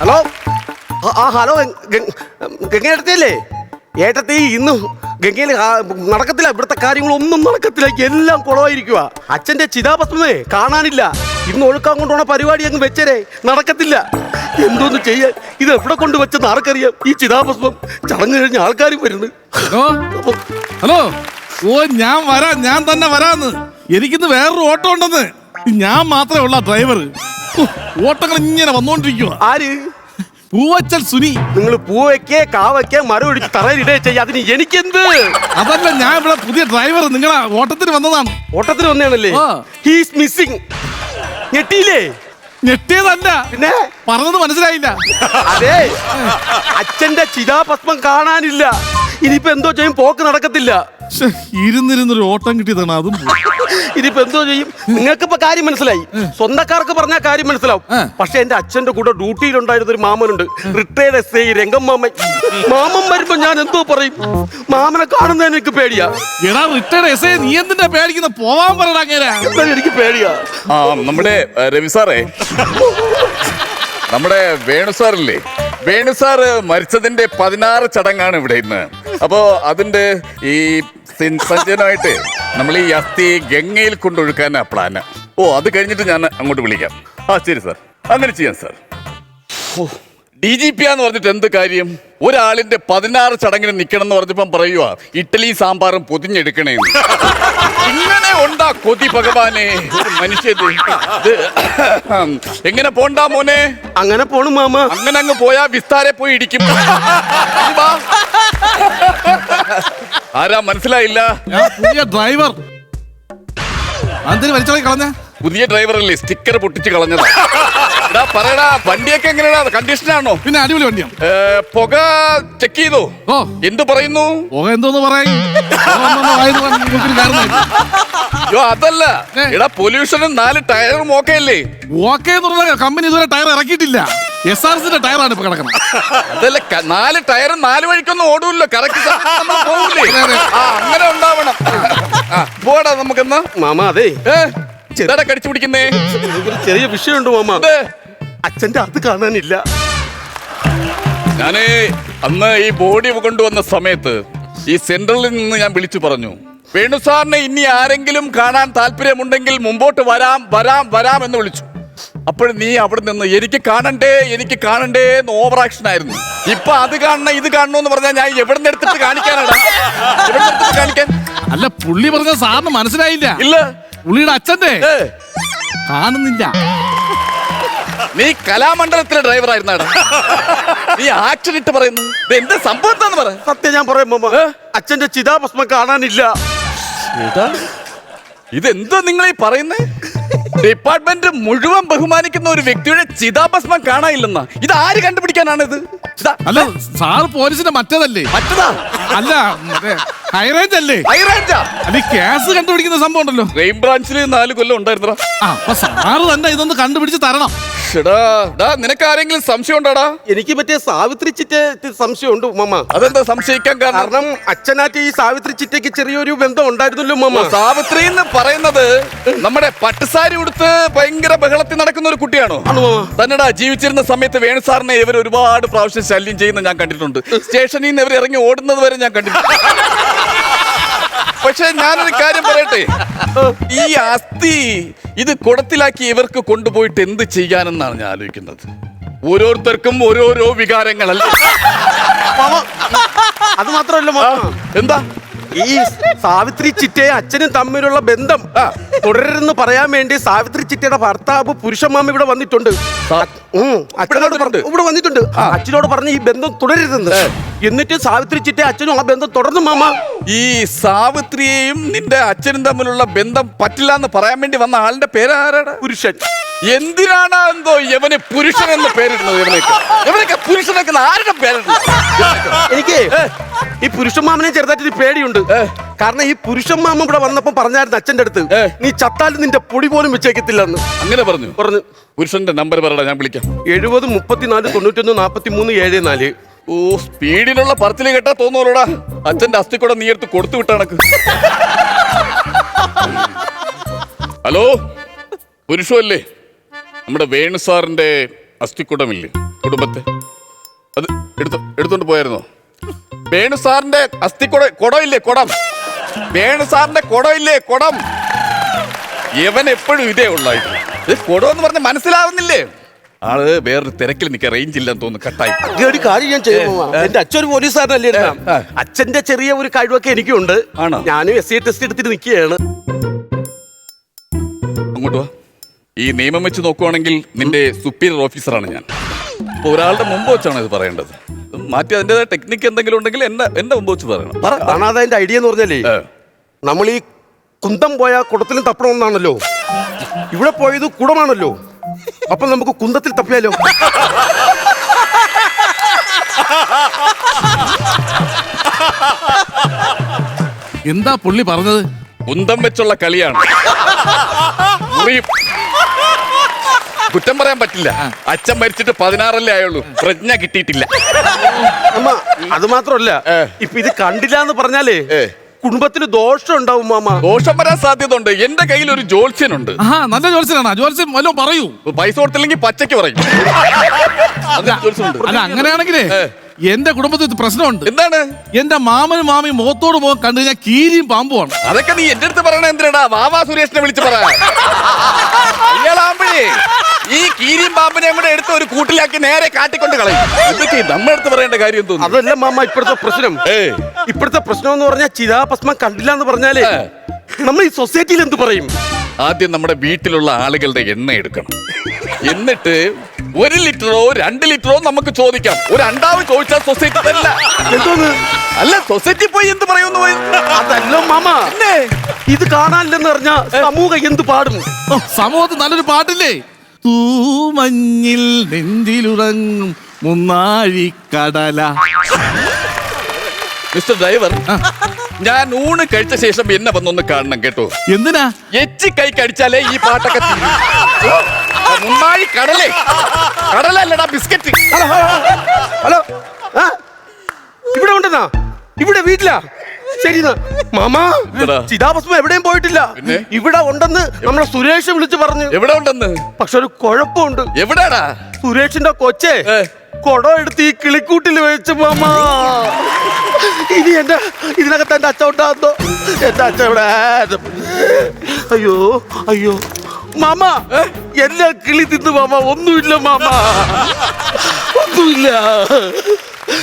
Hello? ആ, hello ഗംഗേട്ടത്തിയല്ലേ ഏട്ടത്തി ഇന്ന് ഗംഗയിൽ നടക്കത്തില്ല. ഇവിടുത്തെ കാര്യങ്ങളൊന്നും നടക്കത്തില്ല. എല്ലാം കുളമായിരിക്കുക അച്ഛന്റെ ചിതാഭസ്മേ കാണാനില്ല. ഇന്ന് ഒഴുക്കാൻ കൊണ്ടുപോണ പരിപാടി അങ്ങ് വെച്ചരേ. നടക്കത്തില്ല. എന്തോന്ന് ചെയ്യാൻ? ഇത് എവിടെ കൊണ്ട് വെച്ചെന്ന് ആർക്കറിയാം? ഈ ചിതാഭസ്മം ചടങ്ങ് കഴിഞ്ഞ ആൾക്കാർ വരുന്നു. ഹലോ? ഓ ഞാൻ വരാം. ഞാൻ തന്നെ വരാന്ന്. എനിക്കിന്ന് വേറൊരു ഓട്ടം ഉണ്ടെന്ന്. ഞാൻ മാത്രമേ ഉള്ള ഡ്രൈവർ ഓട്ടങ്ങൾ ഇങ്ങനെ വന്നോണ്ടിരിക്കുക ആര്? പൂവച്ചൽ സുനി. നിങ്ങൾ പൂവയ്ക്കേ കാവയ്ക്കേ മരം ഒഴിച്ച് തറയിലിടേ ചെയ്യാം അതിന് എനിക്കെന്ത്? അതല്ല ഞാൻ ഇവിടെ പുതിയ ഡ്രൈവർ നിങ്ങളെ ഓട്ടത്തിന് വന്നതാണ്. ഓട്ടത്തിന് വന്നതാണല്ലേ. ഹീസ് മിസ്സിംഗ് ഞെട്ടിയില്ലേ? ഞെട്ടിയതല്ല. പിന്നെ? പറഞ്ഞത് മനസ്സിലായില്ല. അതെ. അച്ഛന്റെ ചിതാഭസ്മം കാണാനില്ല. ഇനിയിപ്പോ എന്തോ ചെയ്യും? പോക്ക് നടക്കത്തില്ല. ശ്ശെ, ഇരുന്നിരുന്നൊരു ഓട്ടം കിട്ടിയതാണ് അതും പോയി. ഇനിയിപ്പോ എന്തോ ചെയ്യും? നിങ്ങൾക്ക് ഇപ്പൊ കാര്യം മനസ്സിലായി. സ്വന്തക്കാർക്ക് പറഞ്ഞാൽ കാര്യം മനസ്സിലാവും. ആ. പക്ഷെ എന്റെ അച്ഛന്റെ കൂടെ ഡ്യൂട്ടിയിലുണ്ടായിരുന്ന ഒരു മാമനുണ്ട്. റിട്ടയർഡ് എസ് ഐ രംഗം മാമൻ മാമൻ വരുമ്പോ ഞാൻ എന്തോ പറയും? മാമനെ കാണുന്നതിന് എനിക്ക് പേടിയാ. എടാ റിട്ടയർഡ് എസ് നീ എന്തിനാ പേടിക്കുന്ന? പോവാൻ പറടാ അങ്ങനെ. എന്തായാലും എനിക്ക് പേടിയാ. ആ നമ്മുടെ ഏ, രവി സാറേ. നമ്മുടെ വേണു സാറില്ലേ? വേണു സാറ് മരിച്ചതിന്റെ പതിനാറ് ചടങ്ങാണ് ഇവിടെ ഇന്ന്. അപ്പോ അതിന്റെ ഈ സഞ്ചയനമായിട്ട് നമ്മൾ ഈ അസ്ഥി ഗംഗയിൽ കൊണ്ടൊഴുക്കാനാ പ്ലാന് ഓ അത് കഴിഞ്ഞിട്ട് ഞാൻ അങ്ങോട്ട് വിളിക്കാം. ആ ശരി സാർ അങ്ങനെ ചെയ്യാം സാർ ഡി ജി പി ആന്ന് പറഞ്ഞിട്ട് എന്ത് കാര്യം? ഒരാളിന്റെ പതിനാറ് ചടങ്ങിന് നിക്കണം എന്ന് പറഞ്ഞപ്പം പറയുക ഇഡ്ഡലി സാമ്പാറും പൊതിഞ്ഞെടുക്കണേ ഇങ്ങനെ ഉണ്ടാ കൊതി ഭഗവാനെ. മനുഷ്യ എങ്ങനെ പോണ്ടാ മോനെ? അങ്ങനെ പോണു മാമ. അങ്ങനെ അങ്ങ് പോയാ വിസ്താരെ പോയി ഇടിക്കും. ആരാ മനസ്സിലായില്ല? പുതിയ ഡ്രൈവർ. കളഞ്ഞ? പുതിയ ഡ്രൈവറല്ലേ സ്റ്റിക്കർ പൊട്ടിച്ച് കളഞ്ഞതാ. എടാ പറയടാ വണ്ടിയൊക്കെ എങ്ങനെയാ കണ്ടീഷനാണോ പിന്നെ അടിപൊളി വണ്ടിയാണ് ഏ, പുക ചെക്ക് ചെയ്തോ. ഓ. എന്തു പറയുന്നു? പുക എന്തോന്ന് പറയും അയ്യോ അതല്ല. ഏ. എടാ പൊല്യൂഷനും നാല് ടയറും ഓക്കെ അല്ലേ? ഓക്കെ എന്ന് പറഞ്ഞ കമ്പനി ഇതുവരെ ടയർ ഇറക്കിയിട്ടില്ല. എസ് ആർ സിന്റെ ടയറാണ് ഇപ്പൊ കിടക്കണം അതല്ല ക- നാല് ടയറും നാല് വഴിക്കൊന്നും ഓടൂല്ലോ. കറക്റ്റ് അതെ, അതെ. ആ അങ്ങനെ ഉണ്ടാവണം. ആ, പോടാ നമുക്കെന്നാ. മാമ അതെ. ഏ കടിച്ചു പിടിക്കുന്നേ? എനിക്കൊരു ചെറിയ വിഷയമുണ്ട് മാമ. ഇത് അച്ഛന്റെ അത് കാണാനില്ല. ഞാൻ അന്ന് ഈ ബോഡി കൊണ്ടുവന്ന സമയത്ത് ഈ സെൻട്രലിൽ നിന്ന് ഞാൻ വിളിച്ചു പറഞ്ഞു. വേണു സാറിനെ ഇനി ആരെങ്കിലും കാണാൻ താല്പര്യമുണ്ടെങ്കിൽ മുമ്പോട്ട് വരാം വരാം വരാം എന്ന് വിളിച്ചു. അപ്പോൾ നീ അവിടെ നിന്ന് എനിക്ക് കാണണ്ടേ എനിക്ക് കാണണ്ടേ എന്ന് ഓവർ ആക്ഷൻ ആയിരുന്നു. ഇപ്പൊ അത് കാണണം ഇത് കാണണോ എന്ന് പറഞ്ഞാൽ ഞാൻ എവിടെ നിന്ന് എടുത്തിട്ട് കാണിക്കാനാടാ? എവിടെ എടുത്തിട്ട് കാണിക്കാൻ? അല്ല പുള്ളി പറഞ്ഞ സാറിന് മനസ്സിലായില്ല. ഇല്ല. പുള്ളിയുടെ അച്ഛന്റെ കാണുന്നില്ല. നീ കലാമണ്ഡലത്തിലെ ഡ്രൈവർ ആയിരുന്ന നീ ആക്ഷൻ ഇട്ട് പറയുന്നു. ഇത് എന്താ സംഭവം എന്താന്ന് പറ. സത്യം ഞാൻ പറയുമ്പോ അച്ഛന്റെ ചിതാഭസ്മം കാണാനില്ല. ഇതെന്താ നിങ്ങൾ ഈ പറയുന്നേ? ഡിപ്പാർട്ട്മെന്റ് മുഴുവൻ ബഹുമാനിക്കുന്ന ഒരു വ്യക്തിയുടെ ചിതാഭസ്മം കാണാനില്ലെന്നാ. ഇത് ആര് കണ്ടുപിടിക്കാനാണ് ഇത്. അല്ല സാർ പോലീസിന്റെ മറ്റേതല്ലേ? മറ്റതാ. അല്ല ഹൈറേഞ്ച് അല്ലേ? ഹൈറേഞ്ചാ അല്ല കേസ് കണ്ടുപിടിക്കുന്ന സംഭവം ഉണ്ടല്ലോ. ക്രൈം ബ്രാഞ്ചിൽ നാല് കൊല്ലം ഉണ്ടായിരുന്നടാ. ആ അപ്പൊ സാറ് തന്നെ ഇതൊന്ന് കണ്ടുപിടിച്ച് തരണം. നിനക്ക് ആരെങ്കിലും സംശയം ഉണ്ടോടാ? എനിക്ക് പറ്റിയ സാവിത്രി ചിറ്റ സംശയമുണ്ട് മാമ അതെന്താ സംശയിക്കാൻ കാരണം? കാരണം അച്ഛനായിട്ട് ഈ സാവിത്രി ചിറ്റയ്ക്ക് ചെറിയൊരു ബന്ധം ഉണ്ടായിരുന്നല്ലോ മാമ സാവിത്രി എന്ന് പറയുന്നത് നമ്മുടെ പട്ടുസാരി ഉടുത്ത് ഭയങ്കര ബഹളത്തിൽ നടക്കുന്ന ഒരു കുട്ടിയാണോ? തന്നെടാ ജീവിച്ചിരുന്ന സമയത്ത് വേണു സാറിനെ ഇവർ ഒരുപാട് പ്രാവശ്യം ശല്യം ചെയ്യുന്ന ഞാൻ കണ്ടിട്ടുണ്ട്. സ്റ്റേഷനിൽ നിന്ന് ഇവർ ഇറങ്ങി ഓടുന്നത് വരെ ഞാൻ കണ്ടിട്ടുണ്ട്. പക്ഷെ ഞാനൊരു കാര്യം പറയട്ടെ? ഈ അസ്ഥി ഇത് കുടത്തിലാക്കി ഇവർക്ക് കൊണ്ടുപോയിട്ട് എന്ത് ചെയ്യാനെന്നാണ് ഞാൻ ആലോചിക്കുന്നത്? ഓരോരുത്തർക്കും ഓരോരോ വികാരങ്ങളല്ലേ? അത് മാത്രമല്ല എന്താ? ഈ സാവിത്രി ചിറ്റയും അച്ഛനും തമ്മിലുള്ള ബന്ധം തുടരുന്ന് പറയാൻ വേണ്ടി സാവിത്രി ചിറ്റയുടെ ഭർത്താവ് പുരുഷമാമ ഇവിടെ വന്നിട്ടുണ്ട്. അച്ഛനോട് പറഞ്ഞു. ഇവിടെ വന്നിട്ടുണ്ട്. അച്ഛനോട് പറഞ്ഞ് ഈ ബന്ധം തുടരരുതെന്ന്. എന്നിട്ട് സാവിത്രി ചിറ്റ അച്ഛനും ആ ബന്ധം തുടർന്നു മാമ. ഈ സാവിത്രിയെയും നിന്റെ അച്ഛനും തമ്മിലുള്ള ബന്ധം പറ്റില്ല എന്ന് പറയാൻ വേണ്ടി വന്ന ആളിന്റെ പേരാരാണ് പുരുഷൻ. എന്തിനാണ് എന്തോ യവന് പുരുഷൻ എന്ന് പേരിടുന്നത് ഇവനൊക്കെ ഇവനൊക്കെ പുരുഷനൊക്കെ ആരുടെ പേരിടുന്നത്? എനിക്ക് ഈ പുരുഷമാമനെ ചെറുതായിട്ട് പേടിയുണ്ട്. കാരണം ഈ പുരുഷന്മാമ ഇവിടെ വന്നപ്പോ പറഞ്ഞായിരുന്നു അച്ഛന്റെ അടുത്ത് ഏ. നീ ചത്താലും നിന്റെ പൊടി പോലും വെച്ചേക്കത്തില്ലെന്ന് അങ്ങനെ പറഞ്ഞു. പറഞ്ഞു. പുരുഷന്റെ നമ്പർ പറയടാ ഞാൻ വിളിക്കാം. എഴുപത് മുപ്പത്തിനാല് തൊണ്ണൂറ്റൊന്ന് നാപ്പത്തി മൂന്ന് ഏഴ് നാല്. ഓ സ്പീഡിലുള്ള പറച്ചിൽ കേട്ടാ തോന്നുവല്ലോടാ അച്ഛന്റെ അസ്ഥിക്കൂടെ നീ എടുത്ത് കൊടുത്തു വിട്ടണക്ക് ഹലോ? പുരുഷല്ലേ നമ്മുടെ വേണു സാറിന്റെ അസ്ഥിക്കുടമില്ലേ? കുടുംബത്തെ. അത് എടുത്തു എടുത്തോണ്ട് പോയായിരുന്നോ? വേണു സാറിന്റെ അസ്ഥിക്കുട കുടമില്ലേ കുടം? വേണു സാറിന്റെ ഇല്ലേ കുടം. ഇവൻ എപ്പോഴും ഇതേ ഉള്ളായിട്ട് ഇത് കുടം എന്ന് പറഞ്ഞ മനസ്സിലാവുന്നില്ലേ? ആൾ വേറൊരു തിരക്കിൽ നിൽക്കാൻ റേഞ്ച് ഇല്ലെന്ന് തോന്നുന്നു. കട്ടായി. ഒരു കാര്യം ഞാൻ ചെയ്യുമോ എന്റെ അച്ഛൻ ഒരു പോലീസുകാരനല്ലേ? അച്ഛന്റെ ചെറിയ ഒരു കഴിവൊക്കെ എനിക്കുണ്ട്. ആണോ? ഞാനും എസ് സി ടെസ്റ്റ് എടുത്തിട്ട് നിൽക്കുകയാണ്. അങ്ങോട്ട് വാ. ഈ നിയമം വെച്ച് നോക്കുവാണെങ്കിൽ നിന്റെ സുപ്പീരിയർ ഓഫീസറാണ് ഞാൻ. അപ്പൊ ഒരാളുടെ മുമ്പ് വെച്ചാണ് ഇത് പറയേണ്ടത്. മാറ്റി അതിന്റെതായ ടെക്നിക്ക് എന്തെങ്കിലും ഉണ്ടെങ്കിൽ എന്നെ എന്റെ മുമ്പ് വെച്ച് പറയണം. പറ ഐഡിയ എന്ന് പറഞ്ഞാലേ ഏ. നമ്മൾ ഈ കുന്തം പോയ കുടത്തിലും തപ്പണമെന്നാണല്ലോ. ഇവിടെ പോയത് കുടമാണല്ലോ. അപ്പൊ നമുക്ക് കുന്തത്തിൽ തപ്പിയാലോ? എന്താ പുള്ളി പറഞ്ഞത്? കുന്തം വെച്ചുള്ള കളിയാണ്. മുറിയും. കുറ്റം പറയാൻ പറ്റില്ല. അച്ഛൻ മരിച്ചിട്ട് പതിനാറല്ലേ ആയുള്ളൂ. പ്രജ്ഞ കിട്ടിയിട്ടില്ല. അമ്മ അത് മാത്രമല്ല. ഇപ്പൊ ഇത് കണ്ടില്ല എന്ന് പറഞ്ഞാലേ. കുടുംബത്തിന് ദോഷം ഉണ്ടാവും മാമ. ദോഷം വരാൻ സാധ്യത ഉണ്ട് എന്റെ കയ്യിൽ ഒരു ജോത്സ്യനുണ്ട് ആ നല്ല ജോത്സ്യനാണ് ജോത്സ്യം വല്ലതും പറയൂ. പൈസ കൊടുത്തില്ലെങ്കിൽ പച്ചയ്ക്ക് പറയും. അല്ല അങ്ങനെയാണെങ്കിലേ. എന്റെ കുടുംബത്തിൽ പ്രശ്നമുണ്ട്. എന്താണ്? എന്റെ മാമനും മാമിയും മുഖത്തോട് മുഖം കണ്ടു കഴിഞ്ഞാൽ കീരിയും പാമ്പുമാണ് അതൊക്കെ നീ എന്റെ അടുത്ത് പറയണ എന്തിനാ വാവാ സുരേഷിനെ വിളിച്ച് പറ. ഇയാളാകുമ്പോഴേ ഈ കീരിയും പാമ്പിനെയും കൂടെ എടുത്ത് ഒരു കൂട്ടിലാക്കി നേരെ കാട്ടിക്കൊണ്ട് കളയും. ഇതൊക്കെ നമ്മുടെ അടുത്ത് പറയേണ്ട കാര്യം തോന്നുന്നു അതല്ല മാമ ഇപ്പോഴത്തെ പ്രശ്നം. ഇപ്പഴത്തെ പ്രശ്നം എന്ന് പറഞ്ഞാൽ ചിതാഭസ്മം കണ്ടില്ല എന്ന് പറഞ്ഞാലേ. നമ്മൾ ഈ സൊസൈറ്റിയിൽ എന്ത് പറയും? ആദ്യം നമ്മുടെ വീട്ടിലുള്ള ആളുകളുടെ എണ്ണ എടുക്കണം. എന്നിട്ട് ഒരു ലിറ്ററോ രണ്ട് ലിറ്ററോ നമുക്ക് ചോദിക്കാം. ഒരു അണ്ടാവ് ചോദിച്ചാൽ സൊസൈറ്റി തരില്ല. എന്തോന്ന്? അല്ല സൊസൈറ്റി പോയി എന്ത് പറയുന്നു? അതല്ല മാമ. ഇത് കാണാനില്ലെന്ന് പറഞ്ഞ സമൂഹം എന്ത് പാടും? സമൂഹത്തിൽ നല്ലൊരു പാട്ടില്ലേ? തൂമഞ്ഞിൽ നെഞ്ചിലുറങ്ങും മുന്നാഴിക്കടല. മിസ്റ്റർ ഡ്രൈവർ ഞാൻ ഊണ് കഴിച്ച ശേഷം എന്നെ വന്നൊന്ന് കാണണം കേട്ടോ. എന്തിനാ? എച്ചി കൈ കടിച്ചാലേ ഈ പാട്ടൊക്കെ മുന്നാഴി കടലേ. കടലല്ലടാ ബിസ്ക്കറ്റ്. ഹലോ ആ? ഇവിടെ ഉണ്ടെന്നാ? ഇവിടെ വീട്ടിലാ? ശരി. മാമാ? ചിതാഭസ്മം എവിടെയും പോയിട്ടില്ല. ഇവിടെ ഉണ്ടെന്ന് നമ്മളെ സുരേഷ് വിളിച്ചു പറഞ്ഞു. എവിടെ ഉണ്ടെന്ന്? പക്ഷെ ഒരു കുഴപ്പമുണ്ട്. എവിടെടാ? സുരേഷിന്റെ കൊച്ചേ കൊടോ എടുത്ത് ഈ കിളിക്കൂട്ടിൽ വെച്ച് മാമാ. ഇനി എന്റെ ഇതിനകത്ത് എന്റെ അച്ഛൻ ഉണ്ടാകുന്നോ എന്റെ അച്ഛൻ ഇവിടെ. അയ്യോ അയ്യോ. മാമ എല്ലാ കിളി തിന്നു മാമ ഒന്നുമില്ല മാമ. ഒന്നുമില്ല.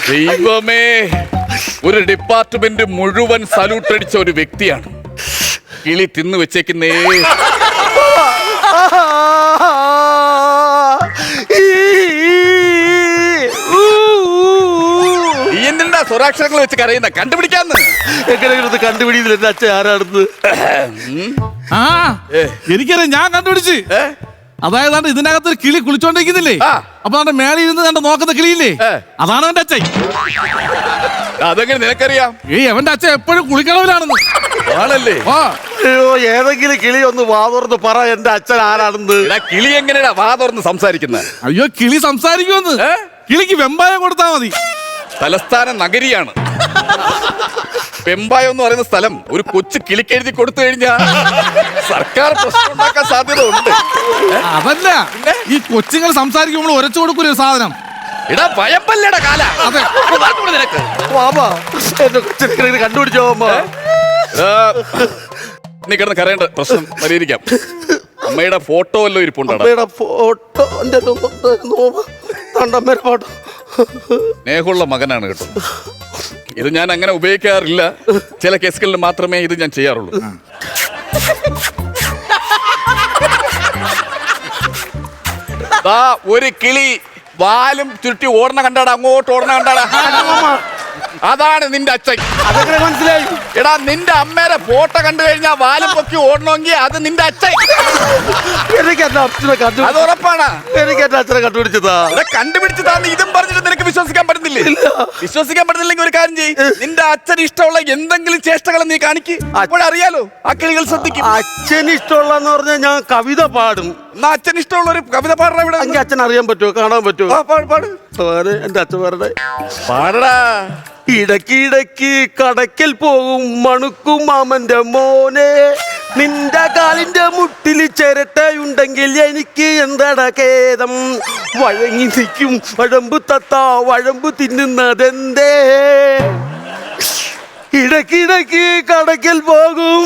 ദൈവമേ ഒരു ഡിപ്പാർട്ട്മെന്റ് മുഴുവൻ സല്യൂട്ട് അടിച്ച ഒരു വ്യക്തിയാണ്. കിളി തിന്നു വെച്ചേക്കുന്നേ. എന്തിനാ സ്വരാക്ഷരങ്ങൾ വെച്ച് കരയുന്ന? കണ്ടുപിടിക്കാന്ന്. എങ്ങനെ കണ്ടുപിടിയില്ല എന്റെ അച്ഛൻ ആരാണെന്ന്. ആ എനിക്കറിയാം ഞാൻ കണ്ടുപിടിച്ച്. അതായത് ഇതിനകത്ത് ഒരു കിളി കുളിച്ചോണ്ടിരിക്കുന്നില്ലേ. അപ്പൊ അവന്റെ മേളിൽ ഇരുന്ന് കണ്ട് നോക്കുന്ന കിളിയില്ലേ? അതാണ് അവന്റെ അച്ഛൻ. അതെങ്ങനെ നിനക്കറിയാം? ഏയ് അവന്റെ അച്ഛൻ എപ്പോഴും കുളിക്കളവിലാണെന്ന്. ആണല്ലേ? അയ്യോ ഏതെങ്കിലും കിളി ഒന്ന് വാതുറന്ന് പറ എന്റെ അച്ഛൻ ആരാണെന്ന്. കിളി എങ്ങനെയാ വാ തുറന്ന് സംസാരിക്കുന്നത് അയ്യോ കിളി സംസാരിക്കുമെന്ന്. കിളിക്ക് വെമ്പായം കൊടുത്താ മതി. തലസ്ഥാന നഗരിയാണ്. പെമ്പായം എന്ന് പറയുന്ന സ്ഥലം ഒരു കൊച്ചു കിളിക്കെഴുതി കൊടുത്തു കഴിഞ്ഞാൽ സർക്കാർ പ്രശ്നം ഉണ്ടാക്കാൻ സാധ്യത ഉണ്ട് അതല്ല. ഈ കൊച്ചുങ്ങൾ സംസാരിക്കുമ്പോൾ ഉരച്ചു കൊടുക്കൂല ഒരു സാധനം? എടാ കാല. നിനക്ക്. കണ്ടുപിടിച്ചോ നീ കിടന്ന് കരയേണ്ട പ്രശ്നം പരിഹരിക്കാം. അമ്മയുടെ ഫോട്ടോ വല്ലതും ഇരിപ്പുണ്ടാടാ. അമ്മയുടെ ഫോട്ടോ എന്റെ ഫോട്ടോ. സ്നേഹമുള്ള മകനാണ് കേട്ടോ. ഇത് ഞാൻ അങ്ങനെ ഉപയോഗിക്കാറില്ല. ചില കേസുകളിൽ മാത്രമേ ഇത് ഞാൻ ചെയ്യാറുള്ളൂ. ഒരു കിളി വാലും ചുരുട്ടി ഓടണ കണ്ടാടാ അങ്ങോട്ട് ഓടണ കണ്ടാടാ. അതാണ് നിന്റെ അച്ഛൻ അതെങ്ങനെ മനസ്സിലായി? എടാ നിന്റെ അമ്മേരെ ഫോട്ടോ കണ്ടു കഴിഞ്ഞാൽ വാലും പൊക്കി ഓടണമെങ്കിൽ അത് നിന്റെ അച്ഛൻ എനിക്ക് എന്റെ അച്ഛനെ അത് ഉറപ്പാണ്. എനിക്ക് എന്റെ അച്ഛനെ കണ്ടുപിടിച്ചതാ? കണ്ടുപിടിച്ചതാന്ന് ഇതും പറഞ്ഞിട്ട് നിനക്ക് വിശ്വസിക്കാൻ പറ്റുന്നില്ലേ? വിശ്വസിക്കാൻ പറ്റുന്നില്ലെങ്കിൽ ഒരു കാര്യം ചെയ്യ്. നിന്റെ അച്ഛൻ ഇഷ്ടമുള്ള എന്തെങ്കിലും ചേഷ്ടകൾ നീ കാണിക്ക്. അപ്പോഴറിയാലോ ആ കിളികൾ ശ്രദ്ധിക്കും. അച്ഛന് ഇഷ്ടമുള്ള പറഞ്ഞാൽ ഞാൻ കവിത പാടും. എന്നാ അച്ഛൻ ഇഷ്ടമുള്ള ഒരു കവിത പാടാ ഇവിടെ. അച്ഛൻ അറിയാൻ പറ്റുമോ? കാണാൻ പറ്റുമോ? പാട്, പാട്. ഭഗവാനെ, എന്റെ അച്ഛൻ പറഞ്ഞേ പാടടാ ഇടക്കിടക്ക് കടക്കൽ പോകും മണുക്കും മാമന്റെ മോനെ. നിന്റെ കാലിന്റെ മുട്ടിൽ ചിരട്ടയുണ്ടെങ്കിൽ എനിക്ക് എന്താടാ ഖേദം? വഴങ്ങി നിൽക്കും വഴമ്പ് തത്ത വഴമ്പ് തിന്നുന്നതെന്തേ? ഇടക്കിടക്ക് കടക്കൽ പോകും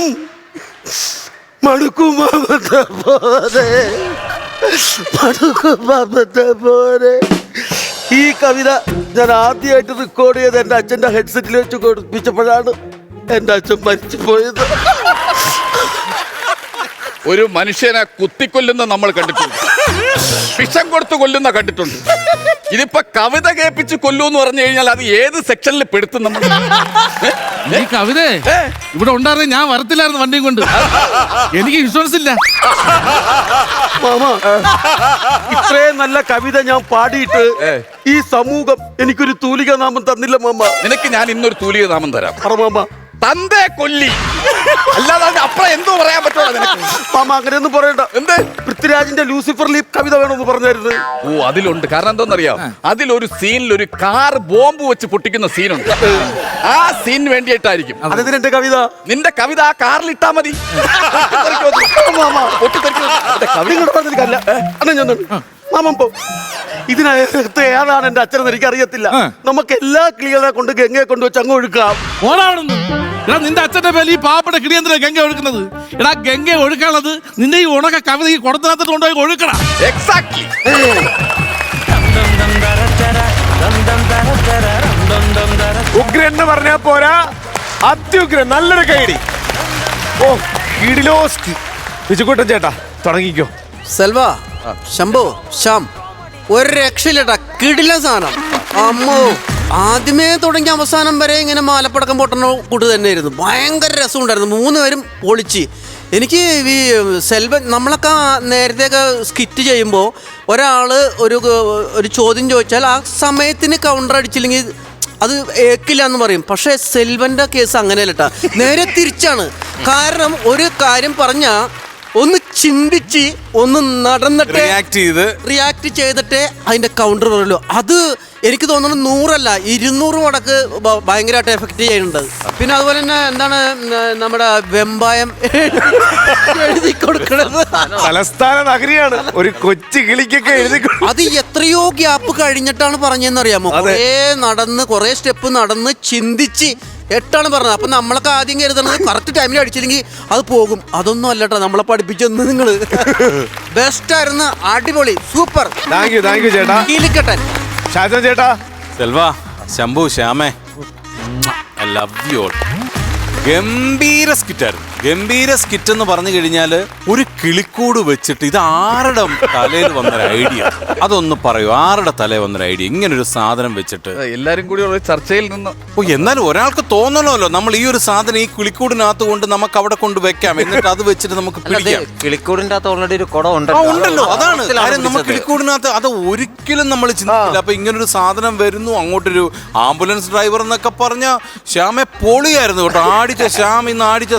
മടുക്കുമാമത്തെ പോലെ മാമന്റെ പോലെ ഈ കവിത ഞാൻ ആദ്യമായിട്ട് റെക്കോർഡ് ചെയ്ത് എന്റെ അച്ഛന്റെ ഹെഡ്സെറ്റിൽ വെച്ച് കൊടുപ്പിച്ചപ്പോഴാണ് എന്റെ അച്ഛൻ മരിച്ചു പോയത് ഒരു മനുഷ്യനെ കുത്തിക്കൊല്ലുന്ന നമ്മൾ കണ്ടിട്ടുണ്ട്. വിഷം കൊടുത്ത് കൊല്ലുന്ന കണ്ടിട്ടുണ്ട്. ഇതിപ്പോ കവിത കേൾപ്പിച്ച് കൊല്ലൂ എന്ന് പറഞ്ഞു കഴിഞ്ഞാൽ അത് ഏത് സെക്ഷനിൽ പെടുത്തും നമ്മൾ? ഈ കവിത ഇവിടെ ഉണ്ടായിരുന്നു ഞാൻ വരത്തില്ലായിരുന്നു വണ്ടിയും കൊണ്ട്. എനിക്ക് ഇൻഷുറൻസ് ഇല്ല. മാമ ഇത്രയും നല്ല കവിത ഞാൻ പാടിയിട്ട്. ഈ സമൂഹം എനിക്കൊരു തൂലിക നാമം തന്നില്ല മാമ. നിനക്ക് ഞാൻ ഇന്നൊരു തൂലിക നാമം തരാം. പറ മാമ. തന്തേ കൊല്ലി. അല്ലാതെ അപ്പുറം എന്തോ പറയാൻ പറ്റുമോ നിനക്ക്? മാമ അങ്ങനെയൊന്നും പറയണ്ട. എന്ത്? പൃഥ്വിരാജിന്റെ ലൂസിഫർ ലീപ് കവിത വേണമെന്ന് പറഞ്ഞായിരുന്നു. ഓ അതിലുണ്ട്. കാരണം എന്തോന്നറിയാം? അതിലൊരു സീനിൽ ഒരു കാർ ബോംബ് വെച്ച് പൊട്ടിക്കുന്ന സീനുണ്ട്. ആ. സീൻ വേണ്ടിയിട്ടായിരിക്കും. അതെന്തിനാ എന്റെ കവിത? നിന്റെ കവിത ആ കാറിൽ ഇട്ടാ മതി. ഇതിനകത്ത് ഏതാണ് എന്റെ അച്ഛനെന്ന് എനിക്ക് അറിയത്തില്ല ആ. നമുക്ക് എല്ലാ കിളികളെ കൊണ്ട് ഗംഗയെ കൊണ്ട് വെച്ച് അങ്ങ് ഒഴുക്കാം. ഓടാവണെന്ന് എടാ നിന്റെ അച്ഛന്റെ പേരിൽ ഈ പാവപ്പെട്ട കിടിയന്തിര ഗംഗ ഒഴുക്കുന്നത്? എടാ ഗംഗ ഒഴുക്കാനുള്ളത് നിന്റെ ഈ ഉണക്ക കവിത ഈ കുടത്തിനകത്തോട്ട് കൊണ്ടുപോയി ഒഴുക്കടാ. എക്സാക്ട്ലി ഉഗ്രൻ എന്ന് പറഞ്ഞാ പോരാ. അത്യുഗ്രൻ നല്ലൊരു കൈഡി ഓ കിടിലോസ്കി വിജുക്കൂട്ടൻ ചേട്ടാ തുടങ്ങിക്കോ. സെൽവ ശംഭു ശ്യാം ഒരു രക്ഷയില്ലട്ടാ കിടില സാധനം. അമ്മോ. ആദ്യമേ തുടങ്ങി അവസാനം വരെ ഇങ്ങനെ മാലപ്പടക്കം പൊട്ടണ കൂട്ട് തന്നെയായിരുന്നു. ഭയങ്കര രസമുണ്ടായിരുന്നു. മൂന്ന് പേരും പൊളിച്ച്. എനിക്ക് ഈ സെൽവൻ നമ്മളൊക്കെ നേരത്തെയൊക്കെ സ്കിറ്റ് ചെയ്യുമ്പോൾ ഒരാൾ ഒരു ഒരു ചോദ്യം ചോദിച്ചാൽ ആ സമയത്തിന് കൗണ്ടർ അടിച്ചില്ലെങ്കിൽ അത് ഏക്കില്ല എന്ന് പറയും. പക്ഷേ സെൽവന്റെ കേസ് അങ്ങനെയല്ല നേരെ തിരിച്ചാണ്. കാരണം ഒരു കാര്യം പറഞ്ഞാൽ ഒന്ന് ചിന്തിച്ച് ഒന്ന് നടന്നിട്ട് റിയാക്ട് ചെയ്ത്. റിയാക്ട് ചെയ്തിട്ടേ അതിന്റെ കൗണ്ടർ പറയുള്ളൂ അത് എനിക്ക് തോന്നുന്നു നൂറല്ല ഇരുന്നൂറ് മുടക്ക് ഭയങ്കരമായിട്ട് എഫക്റ്റ് ചെയ്യുന്നുണ്ട്. പിന്നെ അതുപോലെ തന്നെ എന്താണ് നമ്മുടെ വെമ്പായം എഴുതി കൊടുക്കണത്. തലസ്ഥാന നഗരിയാണ്. ഒരു കൊച്ചു കിളിക്കൊക്കെ എഴുതി അത് എത്രയോ ഗ്യാപ്പ് കഴിഞ്ഞിട്ടാണ് പറഞ്ഞതെന്ന് അറിയാമോ. കുറേ നടന്ന് കുറേ സ്റ്റെപ്പ് നടന്ന് ചിന്തിച്ച് എട്ടാണ് പറഞ്ഞത്. അപ്പൊ നമ്മളൊക്കെ ആദ്യം കരുതുന്നത് കറക്റ്റ് ടൈമിൽ അടിച്ചില്ലെങ്കിൽ അത് പോകും. അതൊന്നും അല്ലട്ടോ നമ്മളെ പഠിപ്പിച്ചെന്ന് നിങ്ങൾ. ബെസ്റ്റ് ആയിരുന്നു അടിപൊളി super thank you thank you ചേട്ടാ. കീലിക്കട്ടൻ ഷാജോൻ ചേട്ടാ. സെൽവ ശംഭു ശ്യാമേ. ലവ് യു ഗംഭീര സ്കിറ്റായിരുന്നു. ഗംഭീര സ്കിറ്റ് എന്ന് പറഞ്ഞു കഴിഞ്ഞാൽ ഒരു കിളിക്കൂട് വെച്ചിട്ട് ഇത് ആരുടെ തലയിൽ വന്നൊരു ഐഡിയ അതൊന്ന് പറയൂ ആരുടെ തലയിൽ വന്നൊരു ഐഡിയ ഇങ്ങനെ ഒരു സാധനം വെച്ചിട്ട്. എല്ലാരും കൂടി ഒരു ചർച്ചയിൽ നിന്ന്. ഓ എന്നാലും ഒരാൾക്ക് തോന്നണമല്ലോ നമ്മൾ ഈ ഒരു സാധനം ഈ കിളിക്കൂടിനകത്ത് കൊണ്ട് നമുക്ക് അവിടെ കൊണ്ട് വെക്കാം എന്നിട്ട് അത് വെച്ചിട്ട് നമുക്ക് പിടിക്കാം. കിളിക്കൂടിന്റെ അകത്ത് ഓൾറെഡി ഒരു കുടം ആ ഉണ്ടല്ലോ അതാണ് കാര്യം നമ്മൾ കിളിക്കൂടിനകത്ത് അത് ഒരിക്കലും നമ്മൾ ചിന്തിക്കില്ല അപ്പൊ ഇങ്ങനൊരു സാധനം വരുന്നു അങ്ങോട്ടൊരു ആംബുലൻസ് ഡ്രൈവർ എന്നൊക്കെ പറഞ്ഞ ശ്യാമെ പൊളിയായിരുന്നു കേട്ടോ. ആടിച്ച ശ്യാം ഇന്ന് ആടിച്ച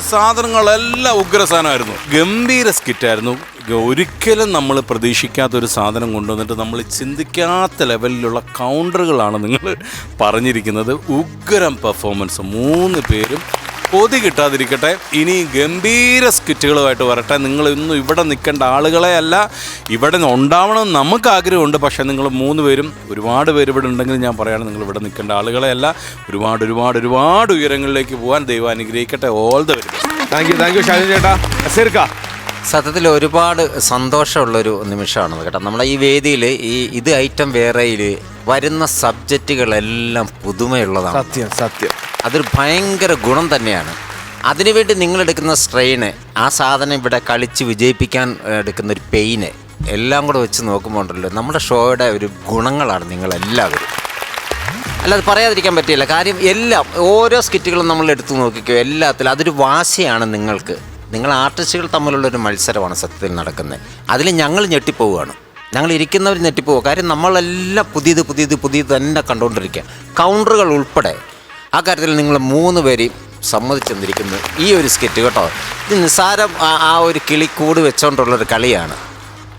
സാധനങ്ങളെല്ലാം ഉഗ്രസാനമായിരുന്നു ഗംഭീര സ്കിറ്റായിരുന്നു ഒരിക്കലും നമ്മൾ പ്രതീക്ഷിക്കാത്തൊരു സാധനം കൊണ്ടുവന്നിട്ട് നമ്മൾ ചിന്തിക്കാത്ത ലെവലിലുള്ള കൗണ്ടറുകളാണ് നിങ്ങൾ പറഞ്ഞിരിക്കുന്നത്. ഉഗ്രം പെർഫോമൻസ്. മൂന്ന് പേരും കൊതി കിട്ടാതിരിക്കട്ടെ. ഇനി ഗംഭീര സ്കിറ്റുകളുമായിട്ട് വരട്ടെ. നിങ്ങൾ ഇന്നും ഇവിടെ നിൽക്കേണ്ട ആളുകളെ അല്ല ഇവിടെ ഉണ്ടാവണം നമുക്ക് ആഗ്രഹമുണ്ട്. പക്ഷേ നിങ്ങൾ മൂന്ന് പേരും ഒരുപാട് പേര് ഇവിടെ ഉണ്ടെങ്കിൽ ഞാൻ പറയുകയാണ് നിങ്ങൾ ഇവിടെ നിൽക്കേണ്ട ആളുകളെ അല്ല ഒരുപാട് ഒരുപാട് ഒരുപാട് ഉയരങ്ങളിലേക്ക് പോകാൻ ദൈവം അനുഗ്രഹിക്കട്ടെ. All the very thank you thank you Shajon ചേട്ടാ. സത്യത്തിൽ ഒരുപാട് സന്തോഷമുള്ളൊരു നിമിഷമാണ് കേട്ടോ. നമ്മളെ ഈ വേദിയിൽ ഈ ഇത് ഐറ്റം വേറെയിൽ വരുന്ന സബ്ജക്റ്റുകളെല്ലാം പുതുമയുള്ളതാണ്. സത്യം സത്യം. അതൊരു ഭയങ്കര ഗുണം തന്നെയാണ്. അതിനുവേണ്ടി നിങ്ങളെടുക്കുന്ന സ്ട്രെയിന് ആ സാധനം ഇവിടെ കളിച്ച് വിജയിപ്പിക്കാൻ എടുക്കുന്ന ഒരു പെയിന് എല്ലാം കൂടെ വെച്ച് നോക്കുമ്പോൾ ഉണ്ടല്ലോ നമ്മുടെ ഷോയുടെ ഒരു ഗുണങ്ങളാണ് നിങ്ങളെല്ലാവരും. അല്ല അത് പറയാതിരിക്കാൻ പറ്റില്ല. കാര്യം എല്ലാം ഓരോ സ്കിറ്റുകളും നമ്മൾ എടുത്തു നോക്കിക്കോ എല്ലാത്തിലും അതൊരു വാശിയാണ് നിങ്ങൾക്ക്. നിങ്ങൾ ആർട്ടിസ്റ്റുകൾ തമ്മിലുള്ളൊരു മത്സരമാണ് സത്യത്തിൽ നടക്കുന്നത്. അതിൽ ഞങ്ങൾ ഞെട്ടിപ്പോവുകയാണ്. ഞങ്ങൾ ഇരിക്കുന്നവർ ഞെട്ടിപ്പോവുക കാര്യം നമ്മളെല്ലാം പുതിയത് പുതിയത് പുതിയത് തന്നെ കണ്ടുകൊണ്ടിരിക്കുക. കൗണ്ടറുകൾ ഉൾപ്പെടെ. ആ കാര്യത്തിൽ നിങ്ങൾ മൂന്ന് പേരെയും സമ്മതിച്ചെന്നിരിക്കുന്നു ഈ ഒരു സ്കിറ്റ് കേട്ടോ. ഇത് നിസ്സാരം ആ- ഒരു കിളി കൂട് വെച്ചുകൊണ്ടുള്ളൊരു കളിയാണ്.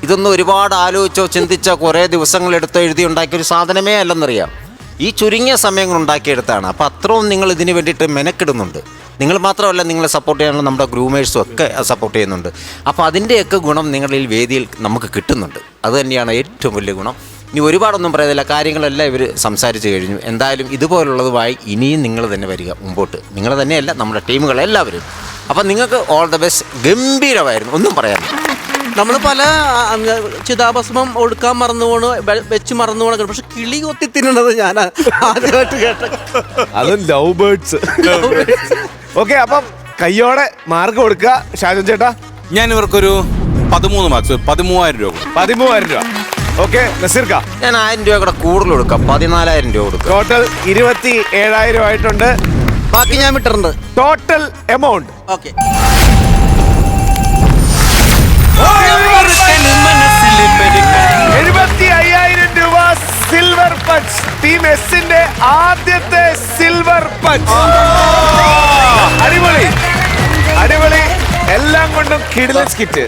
ഇതൊന്നും ഒരുപാട് ആലോചിച്ചോ ചിന്തിച്ചോ കുറേ ദിവസങ്ങളെടുത്തോ എഴുതി ഉണ്ടാക്കിയ ഒരു സാധനമേ അല്ലെന്നറിയാം. ഈ ചുരുങ്ങിയ സമയം കൊണ്ട് ഉണ്ടാക്കിയെടുത്താണ്. അപ്പോൾ അത്രയും നിങ്ങൾ ഇതിന് വേണ്ടിയിട്ട് മെനക്കിടുന്നുണ്ട്. നിങ്ങൾ മാത്രമല്ല നിങ്ങളെ സപ്പോർട്ട് ചെയ്യാനുള്ള നമ്മുടെ ഗ്രൂമേഴ്സും ഒക്കെ സപ്പോർട്ട് ചെയ്യുന്നുണ്ട്. അപ്പോൾ അതിന്റെയൊക്കെ ഗുണം നിങ്ങളിൽ വേദിയിൽ നമുക്ക് കിട്ടുന്നുണ്ട്. അത് തന്നെയാണ് ഏറ്റവും വലിയ ഗുണം. ഇനി ഒരുപാടൊന്നും പറയുന്നില്ല കാര്യങ്ങളെല്ലാം ഇവർ സംസാരിച്ച് കഴിഞ്ഞു. എന്തായാലും ഇതുപോലുള്ളതുമായി ഇനിയും നിങ്ങൾ തന്നെ വരിക മുമ്പോട്ട്. നിങ്ങൾ തന്നെയല്ല നമ്മുടെ ടീമുകളെല്ലാവരും അപ്പം നിങ്ങൾക്ക് ഓൾ ദ ബെസ്റ്റ് ഗംഭീരമായിരുന്നു. ഒന്നും പറയാനില്ല. നമ്മൾ പല ചിതാഭസ്മം ഒടുക്കാൻ മറന്നു പോണ് വെച്ച് മറന്നു പോണ പക്ഷെ കിളി കൊത്തി തിന്നണത് ഞാൻ ആദ്യമായിട്ട് കേട്ടത്. അത് ലവ് ബേർഡ്സ്. ഓക്കെ അപ്പം കയ്യോടെ മാർക്ക് കൊടുക്കുക ഷാജൻ ചേട്ടാ. ഞാൻ ഇവർക്കൊരു പതിമൂന്ന് മാർക്സ് പതിമൂവായിരം രൂപ കൊടുക്കും. പതിമൂവായിരം രൂപ. ഓക്കെ നസീർക്ക. ഞാൻ ആയിരം രൂപ കൂടെ കൂടുതൽ കൊടുക്കാം. പതിനാലായിരം രൂപ കൊടുക്കാം. ടോട്ടൽ ഇരുപത്തി ഏഴായിരം ആയിട്ടുണ്ട്. ബാക്കി ഞാൻ വിട്ടിട്ടുണ്ട്. Total amount okay. എഴുപത്തി അയ്യായിരം രൂപ സിൽവർ പഞ്ച് ടീം എസിന്റെ ആദ്യത്തെ സിൽവർ പഞ്ച് അടിപൊളി. അടിപൊളി. എല്ലാം കൊണ്ടും കിടിലൻ സ്കിറ്റ്